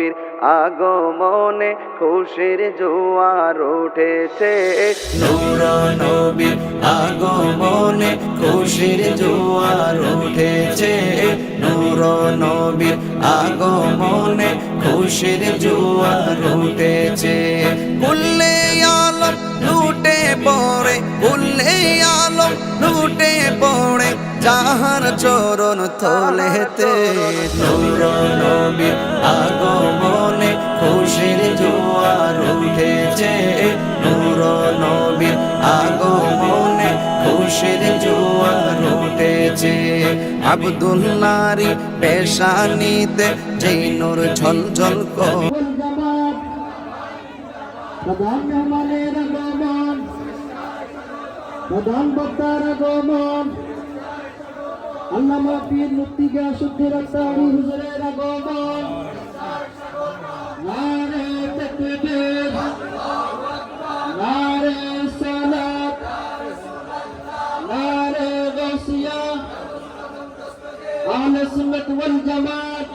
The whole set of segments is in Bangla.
নবীর আগমনে খুশির জোয়ার উঠেছে। নূর নবীর আগমনে খুশির জোয়ার উঠেছে। নূর নবীর আগমনে খুশির জোয়ার উঠেছে। উল্লে আলম লুটে পড়ে উল্লে আলম লুটে পড়ে যাহার চরণ তলেতে নূর নবীর আগমনে খুশির জোয়ার উঠেছে। নূর নবীর আগমনে খুশির জোয়ার উঠেছে। আবদুল্লারি পেশানিতে যেই নূর ঝলঝল কর প্রধান বক্তার আগমন। আল্লামা পীর মুক্তি শুদ্ধি রক্তারি হুজুরের আগমন। নারে তাকবীর। নারে সালাত। নারে গাসিয়া আহলে সুন্নাত ওয়াল জামাত।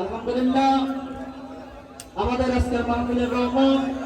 আলহামদুলিল্লাহ, আমাদের আজকের মাহফিলের রহমান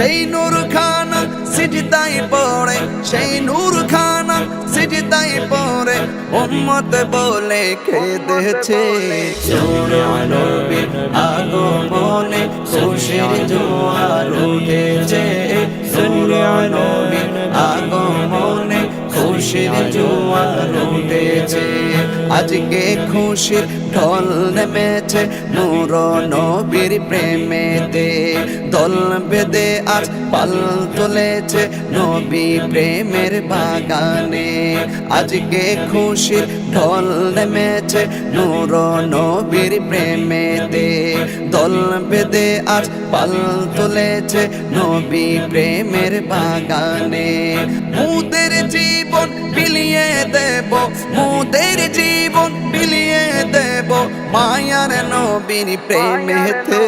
সেই নূর খানা সিজদাই পড়ে, সেই নূর খানা সিজদাই পড়ে, উম্মত বলে কেঁদেছে সূর্য নবীর আগমনে খুশির জোয়ার উঠেছে। আজকে খুশির ঢল নেমেছে নূর নবীর প্রেমেতে। দল বেদে আজ পাল তুলেছে নবী প্রেমের বাগানে। আজকে খুশির ঢল নেমেছে নূর নবীর প্রেমেতে। দল বেদে আজ পাল তুলেছে নবী প্রেমের বাগানে। মুদের জীবন বিলিয়ে দেব মুদের জীবন বিলিয়ে দেব মায়ার নবীর প্রেমেতে।